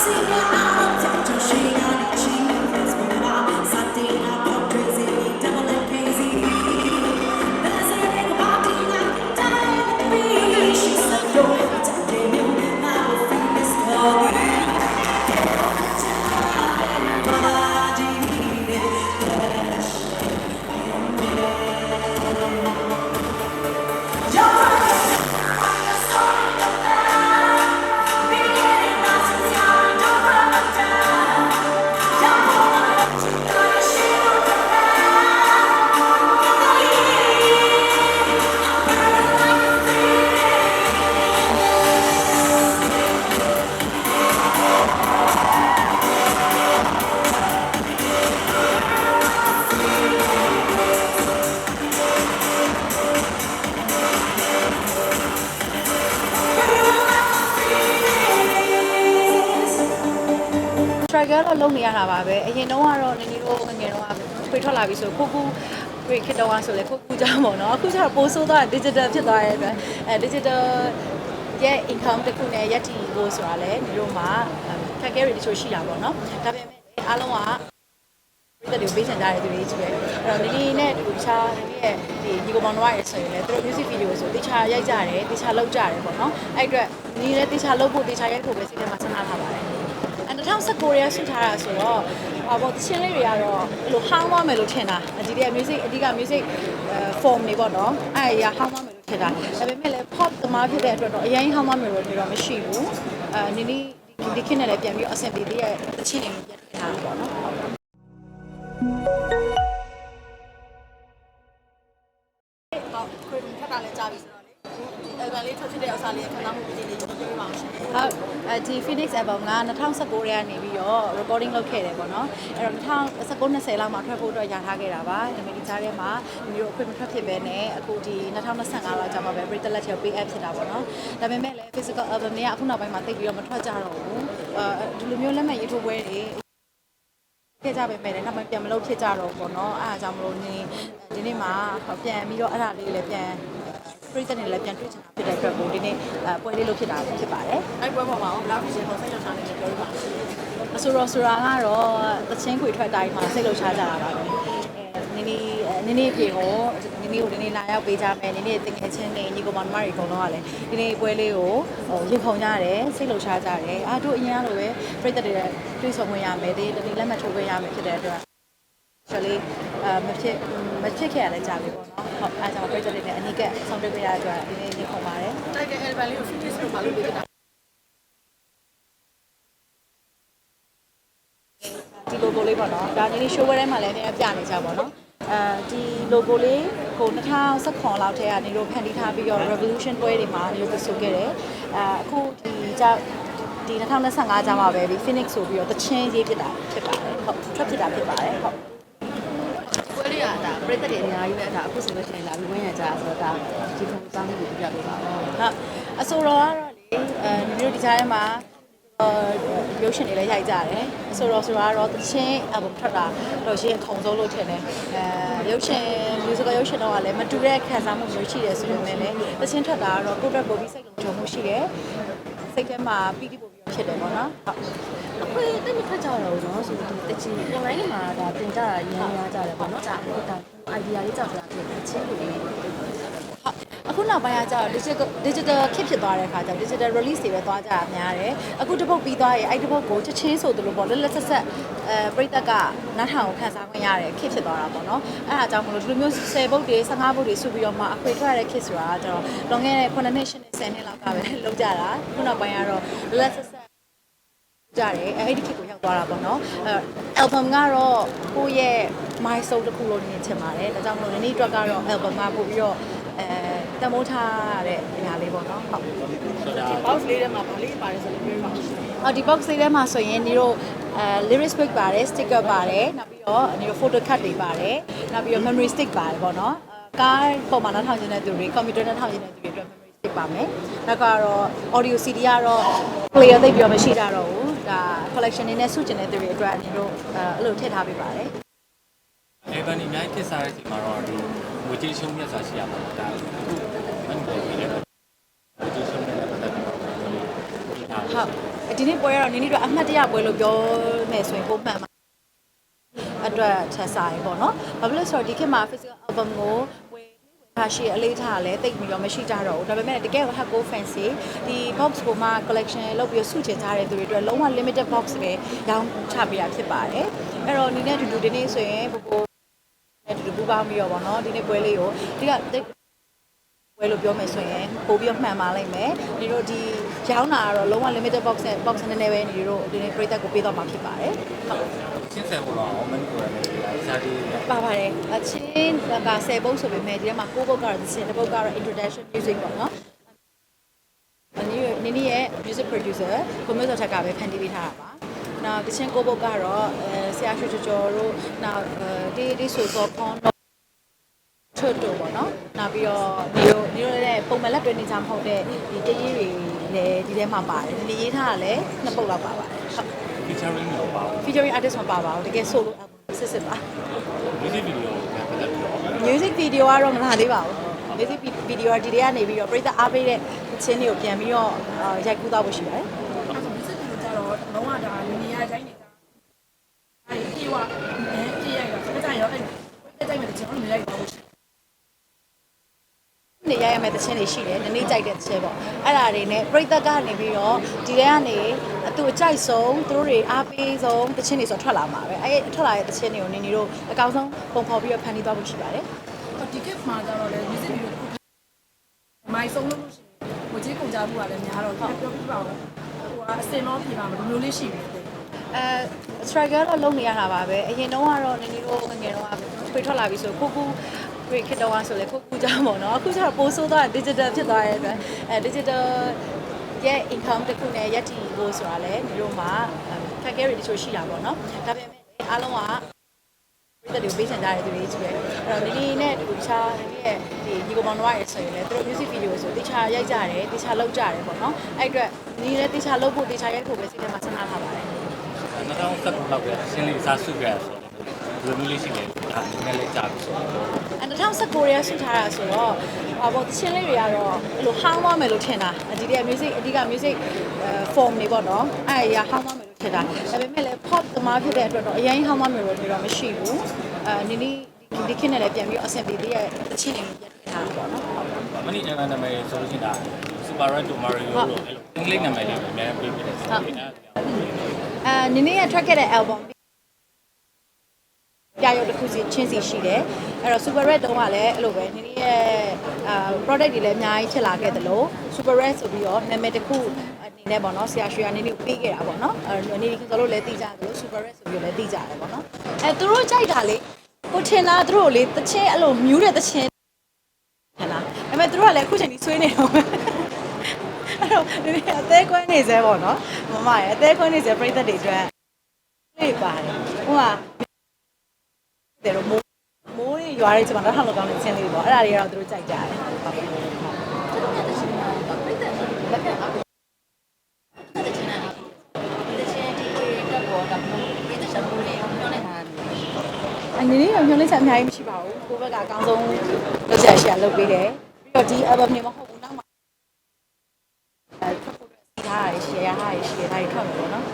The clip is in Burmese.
see me. Struggle တော့လုပ်နေရတာပါပဲအရင်တော့ကတော့နည်းနည်းတော့ငငယ်တော့ထွေထွက်လာပြီဆိုခုခုပြေခစ်တော့ဆိုလေခုခုကြောင်းပေါ့နော်အခုကျတော့ပိုးဆိုးသွား digital ဖြစ်သွားတဲ့အတွက်အဲ digital ရဲ့ income တစ်ခုနဲ့ရက်တီဖို့ဆိုတာလေဒီလိုမှာခက်ခဲတွေတချို့ရှိတာပေါ့နော်ဒါပေမဲ့အားလုံးကပြည်သူတွေပေးချင်ကြတဲ့သူတွေကြီးပဲအဲ့တော့ဒီနေ့နဲ့ဒီတခြားဒီရဲ့ဒီညီကောင်မောင်တို့ရဲ့ဆိုရင်လည်းသူတို့ music video ဆိုတခြားရိုက်ကြတယ်တခြားလောက်ကြတယ်ပေါ့နော်အဲ့အတွက်ဒီလည်းတခြားလောက်ဖို့တခြားရိုက်ဖို့ပဲစိတ်ထဲမှာစဉ်းစားထားပါတယ် အဲ2019ရဲဆွထားတာဆိုတော့ဟာပေါ့တချင်းလေးတွေကတော့အဲ့လိုဟောင်းသွားမယ်လို့ထင်တာဒီတဲ့ music အဓိက music form တွေပေါ့နော်အဲ့အရာဟောင်းသွားမယ်လို့ထင်တာဒါပေမဲ့လည်း pop သမားဖြစ်တဲ့အတွက်တော့အရင်ဟောင်းသွားမယ်လို့တော့မရှိဘူးအဲနည်းနည်းဒီခေတ်နဲ့လည်းပြန်ပြီးအဆင်ပြေသေးတဲ့တချင်းတွေပြန်ထည့်ထားတာပေါ့နော် အဲဗန်လေးထွက်ဖြစ်တဲ့ဥစ္စာလေးခံစားမှုပြည့်လေးပြောပြပါအောင်ရှင်ဟုတ်အဲဒီ Phoenix album က2019ရဲကနေပြီးတော့ recording လုပ်ခဲ့တယ်ပေါ့နော်အဲ့တော့2019 20လောက်မှာထွက်ဖို့အတွက်ရထားခဲ့တာပါဒါပေမဲ့ဒီကြားထဲမှာမျိုးအခွင့်မထွက်ဖြစ်ပဲနဲ့အခုဒီ2025လောက်ကြာမှာပဲ Brit လက်ချေ pay app ဖြစ်တာပေါ့နော်ဒါပေမဲ့လည်း physical album တွေကအခုနောက်ပိုင်းမှာသိပြီးတော့မထွက်ကြတော့ဘူးအဲဒီလိုမျိုးလက်မှတ်ရေးထိုးပွဲတွေခဲ့ကြပဲမဲ့လည်းနောက်ပိုင်းပြန်မလုပ်ဖြစ်ကြတော့ဘောเนาะအားအကြောင်းမလို့နေဒီနေ့မှာပြန်ပြီးတော့အဲ့ဒါလေးလည်းပြန် ပြည်သက်နေလည်းပြန်တွေ့ချင်တာဖြစ်တဲ့အတွက်ကိုဒီနေ့ပွဲလေးလုပ်ဖြစ်တာဖြစ်ပါတယ်အဲ့ပွဲပေါ်မှာဘလောက်ဖြစ်ပေါ်ဆက်ရောက်ထားနေတယ်ပြောပြပါဦးအဆိုတော်ဆိုတာကတော့သချင်းခွေထွက်တိုင်းမှာစိတ်လှုပ်ရှားကြတာပါပဲအဲနင်းနေနင်းနေပြေကိုနင်းနေကိုနင်းနေလာရောက်ပေးကြမယ်နင်းနေတကယ်ချင်းနေညီကောင်မတို့အကုန်လုံးကလည်းဒီနေ့ပွဲလေးကိုဟိုရင်ခုန်ကြတယ်စိတ်လှုပ်ရှားကြတယ်အားတို့အရင်ကလိုပဲပြည်သက်တွေတွေ့ဆုံခွင့်ရမယ်ဒီဒီလက်မှတ်ထိုးခွင့်ရမယ်ဖြစ်တဲ့အတွက် actually အမဖြစ်မဖြစ်ခဲ့ရလဲကြာပြီပေါ့နော်ဟုတ်အားကြောင့်ပြည်သက်တွေနဲ့အနိကဆောင်တွေ့ခွင့်ရတဲ့အတွက်ဒီနေ့ရင်ခုန်ပါတယ်တိုက်တဲ့ album လေးကို finish လုပ်ပါလို့ပြောတာဒီ logo လေးပေါ့နော်ဒါနည်းနည်း show ဝဲထဲမှာလည်းနည်းနည်းပြနေကြပါတော့အဲဒီ logo လေးကို2019လောက်ထဲကနေလို့ဖန်တီးထားပြီးတော့ revolution ပွဲတွေမှာလို့ဆိုခဲ့တယ်အဲအခုဒီကြောက်ဒီ2025ကျမှပဲဒီ Phoenix ဆိုပြီးတော့တချင်းရေးဖြစ်တာဖြစ်ပါတယ်ဟုတ်ထွက်ဖြစ်တာဖြစ်ပါတယ်ဟုတ်ပွဲလေးက ဒါပြိတ္တတွေအများကြီးပဲဒါအခုဆိုလို့ရှိရင်လာပြီးဝင်ရကြဆိုတော့ဒါဒီခုစားမှုကိုပြပြပေးပါဦးဟုတ်အဆိုတော်ကတော့လေအဲဒီလိုဒီကြားထဲမှာအော်ရုပ်ရှင်တွေလည်းရိုက်ကြတယ်အဆိုတော်ဆိုတာကတော့တချင်း album ထွက်တာတော့ရှင်းအခုံဆုံးလို့ထင်တယ်အဲရုပ်ရှင် musical ရုပ်ရှင်တော့ကလည်းမတူတဲ့ခံစားမှုမျိုးရှိတယ်ဆိုပေမဲ့လည်းတချင်းထွက်တာကတော့ကိုယ့်အတွက်ပိုပြီးစိတ်လုံခြုံမှုရှိတယ်စိတ်ထဲမှာပီတိပို့ပြီးဖြစ်တယ်ပေါ့နော်ဟုတ် အခွေတိတ်မခက်ကြတော့ဘူးเนาะဆိုတော့တချီ online မှာဒါတင်ကြတာရမ်းရကြတယ်ပေါ့เนาะဒါဒါ idea လေးကြောက်တာဖြစ်တယ်ချင်းကိုလေး ဟုတ်အခုနောက်ပိုင်းကကျတော့ digital digital ခစ်ဖြစ်သွားတဲ့အခါကျတော့ digital release တွေပဲသွားကြတာများတယ်အခုတစ်ပုတ်ပြီးသွားရင်အဲ့တစ်ပုတ်ကိုချက်ချင်းဆိုသလိုပေါ့လက်လက်ဆက်ဆက်အဲပြိတက်ကနားထောင်ကိုခန်းစားခွင့်ရတယ်ခစ်ဖြစ်သွားတာပေါ့နော်အဲ့ဒါကြောင့်မလို့ဒီလိုမျိုး10ပုတ်တွေ15ပုတ်တွေစုပြီးတော့မှအခွေထွက်ရတဲ့ခစ်ဆိုတာကကျတော့လွန်ခဲ့တဲ့9နှစ်10နှစ်10နှစ်လောက်ကပဲလောက်ကြတာခုနောက်ပိုင်းကတော့လက်လက်ဆက်ဆက် ကြတယ်အဲ့ဒီခစ်ကိုရောက်သွားတာပေါ့နော်အဲ album ကတော့ကိုယ့်ရဲ့ milestone တစ်ခုလို့မြင်ချင်ပါတယ်ဒါကြောင့်မလို့ဒီနေ့အတွက်ကတော့ album ကပို့ပြီးတော့အဲတမိုးထားတဲ့အရာလေးပေါ့နော်ဟုတ်ဒီ box လေးထဲမှာဗာလေးပါတယ်ဆိုလို့ပြောပါဦးအော်ဒီ box လေးထဲမှာဆိုရင်ဒီတို့အဲ lyrics book ပါတယ် sticker ပါတယ်နောက်ပြီးတော့ဒီတို့ photo card တွေပါတယ်နောက်ပြီးတော့ memory stick ပါတယ်ပေါ့နော်အဲကားပုံမှန်နှောက်ထောင်ခြင်းတဲ့သူတွေ computer နဲ့ထောင်ခြင်းတဲ့သူတွေအတွက် memory stick ပါမယ်နောက်ကတော့ audio CD ကတော့ player သိပ်ပြီးတော့မရှိကြတော့ဘူး ဒါ collection တွေနဲ့စုကျင်တဲ့သူတွေအတွက်ဒီတို့အဲအဲ့လိုထည့်ထားပေးပါတယ်အဲဗန်ဒီအများကြီးဖြစ်စားတဲ့အချိန်မှာတော့ဒီငွေကြေးရှုံးမြတ်စွာရှိရမှာဒါအခုမန်ပေါ်ပြီးလည်းငွေကြေးရှုံးတဲ့ပတ်သက်ပြီးတော့ဒီထားဟုတ်ဒီနေ့ပွဲကတော့နင်းနီတို့အမှတ်တရပွဲလို့ပြောမယ်ဆိုရင်ပုံမှန်ပါအတွက်ချက်စားရေပေါ့နော်ဘာဖြစ်လို့လဲဆိုတော့ဒီခေတ်မှာ physical album ကို ဝယ်ထားရှိအလေးထားလဲတိတ်ပြီးတော့မရှိကြတော့ဘူးဒါပေမဲ့တကယ် hardco fancy ဒီ box ကိုမှ collection လုပ်ပြီးဆွချင်ထားတဲ့သူတွေအတွက်လုံးဝ limited box ပဲရောင်းချပေးတာဖြစ်ပါတယ်အဲ့တော့ဒီနေ့တူတူဒီနေ့ဆိုရင်ပိုပိုနဲ့တူတူပူပေါင်းပြီးတော့ဗောနော်ဒီနေ့ပွဲလေးကိုဒီကဝယ်လို့ပြောမယ်ဆိုရင်ပို့ပြီးတော့မှန်ပါလိမ့်မယ်ဒီတို့ဒီ ရောင်းတာကတော့လုံးဝ limited box နဲ့ box နည်းနည်းပဲညီတို့ဒီနေ့ပြိသက်ကိုပေးတော့မှာဖြစ်ပါတယ်ဟုတ်ချင်းဆယ်ပေါ်တော့မန်ကိုရတယ်စာဒီပါပါတယ်အချင်းက10ပုတ်ဆိုပေမဲ့ဒီထဲမှာ9ပုတ်ကတော့ဒီတစ်ပုတ်ကတော့ introduction music ပေါ့နော်အနည်းနည်းရဲ့ music producer ကိုမျိုးစောထက်ကပဲဖန်တီးပေးထားတာပါနောက်တချင်း9ပုတ်ကတော့အဲဆရာရွှေကျော်ကျော်တို့နောက်အဲဒီဒီဆိုစောခွန်တို့ထွတ်တို့ပေါ့နော်နောက်ပြီးတော့ဒီလိုဒီလိုလည်းပုံမှန်လက်တွဲနေကြမဟုတ်တဲ့ဒီတရေးတွေ လည်းဒီထဲမှာပါတယ်ဒီရေးထားတာလည်းနှစ်ပုတ်လောက်ပါပါတယ်ဟုတ် featuring တော့ပါဘူး featuring artist မပါပါဘူးတကယ် solo album စစ်စစ်ပါ music video ကပတ်သက်ပြီးတော့ music video ကတော့မလာသေးပါဘူး music video ကဒီတွေကနေပြီးတော့ပရိသတ်အားပေးတဲ့ချင်းတွေကိုပြန်ပြီးတော့အာရိုက်ကူးသွားဖို့ရှိပါတယ်အဲ့ဒါဆိုဒီစစ်ကိုကြတော့လုံးဝဒါနေရတိုင်းနေတာအဲ့ဒီပြေဝအဲပြေရိုက်တာစကြရောအဲ့ပြကြိုက်မယ်တချင်တော့နေရိုက်ပါ ဘူးနေရရမယ့်တချင်းတွေရှိတယ်နနေ့ကြိုက်တဲ့တချင်းပေါ့အဲ့ဒါတွေနဲ့ပရိသတ်ကနေပြီးတော့ဒီထဲကနေအတူအကြိုက်ဆုံးသူတို့တွေအားပေးဆုံးတချင်းတွေဆိုထွက်လာမှာပဲအဲ့ထွက်လာတဲ့တချင်းတွေကိုနေနေတို့အကောင်းဆုံးပုံဖော်ပြီးတော့ဖန်တီးသွားဖို့ရှိပါတယ်ဒီကစ်မှာကြတော့လေ music video မိုင်ဆုံးလို့ရှိရင်ဝကြီးကုန်ကြမှုကလည်းများတော့ပြောပြပါဦးဟိုကအစင်တော့ပြပါမလို့မျိုးလေးရှိပြီတဲ့အဲ striker တော့လုံနေရတာပါပဲအရင်တော့ကတော့နေနေတို့ငငယ်တော့ထွေထွက်လာပြီဆိုခုခု ပြခစ်တော့ဆိုလေခုခုကြမှာပေါ့နော်အခုကျတော့ပိုးဆိုးသွား digital ဖြစ်သွားရဲ့အတွက်အဲ digital ရဲ့ income တစ်ခုနဲ့ရက်တီဖို့ဆိုတာလေဒီလိုမှာခက်ခဲတွေတချို့ရှိတာပေါ့နော်ဒါပေမဲ့အားလုံးကပြည်သူတွေပေးချင်ကြတဲ့သူတွေကြီးပဲအဲ့တော့ဒီနေ့နဲ့ဒီချာဒီရဲ့ဒီဒီကောင်တော်ရဲ့ဆိုရင်လည်းသူတို့ music video ဆိုတေချာရိုက်ကြတယ်တေချာလုပ်ကြတယ်ပေါ့နော်အဲ့အတွက်ဒီလည်းတေချာလုပ်ဖို့တေချာရိုက်ဖို့ပဲစိတ်ထဲမှာစဉ်းစားထားပါတယ်2019လောက်ပဲရှင်းလေးစားစုခဲ့ရဆိုတော့ဘယ်လိုမျိုးလေးရှိလဲဒါနည်းနည်းလေးကြားပြီးဆိုတော့အဲ 2019ရဲဆွထားတာဆိုတော့ဟောပေါ့တချင်းလေးတွေကတော့အဲ့လိုဟောင်းသွားမယ်လို့ထင်တာအဒီက music အဓိက music form တွေပေါ့နော်အဲ့ရဟောင်းသွားမယ်လို့ထင်တာဒါပေမဲ့လည်း pop သမားဖြစ်တဲ့အတွက်တော့အရင်ဟောင်းသွားမယ်လို့တော့မရှိဘူးအဲနည်းနည်းဒီခေတ်နဲ့လည်းပြန်ပြီးအဆင်ပြေသေးရဲ့တချင်းတွေပြန်ထည့်ထားတာပေါ့နော်ဟုတ်မနီအန်နာမည်ဆိုလို့ရှိရင်ဒါ Super Red to Mario လို့အဲ့လိုအင်္ဂလိပ်နာမည်လေးပဲအများကြီးပေးပြတယ်ဆိုတော့အဲ့ဒါအဲနင်းနေရထွက်ခဲ့တဲ့ album ပြရုပ်တစ်ခုစီချင်းစီရှိတယ်အဲ့တော့ super red တုံးကလည်းအဲ့လိုပဲနင်းနေရဲ့အာ product တွေလည်းအများကြီးဖြစ်လာခဲ့တယ်လို့ super red ဆိုပြီးတော့နာမည်တစ်ခုအနေနဲ့ပေါ့နော်ဆရာရွှေကနေနေပေးခဲ့တာပေါ့နော်အဲ့နေနေကတော့လည်းသိကြတယ်လို့ super red ဆိုပြီးတော့လည်းသိကြတယ်ပေါ့နော်အဲသူတို့ကြိုက်တာလေကိုထင်လားသူတို့လေတချင်းအဲ့လိုမြူးတဲ့တချင်းထင်လားဒါပေမဲ့သူတို့ကလည်းအခုချိန်ကြီးဆွေးနေတော့အဲ့တော့ဒီနေ့အသေးကွဲနေစေပေါ့နော်မမရဲ့အသေးကွဲနေစေပြိသက်တွေအတွက်လေးပါတယ်ဟိုက တယ်တော့မိုးမိုးတွေရွာတဲ့ချိန်မှာတော့ထောင်လောက်ကောင်းတဲ့ချင်းလေးပေါ့အဲ့ဒါတွေကတော့သူတို့ကြိုက်ကြတယ်ဟုတ်ကဲ့ဟုတ်သူတို့ရဲ့တချင်တာကပြိသက်လက်ခံအားပေးတဲ့တချင်တာဒီတချင်ဒီတက်ပေါ်ကပြိသက်ချက်ဘူးလေးပြောနေတာအနေနဲ့ရောညွှန်လိုက်ချက်အများကြီးမရှိပါဘူးကိုယ့်ဘက်ကအကောင်းဆုံးလုပ်ချက်ရှိရလုပ်ပေးတယ်ပြီးတော့ဒီ album နေမဟုတ်ဘူးနောက်မှာအဲထွက်ဖို့အတွက်စီးထားတာရှိရရဟာရှိရဒါတွေထွက်မှာပေါ့နော်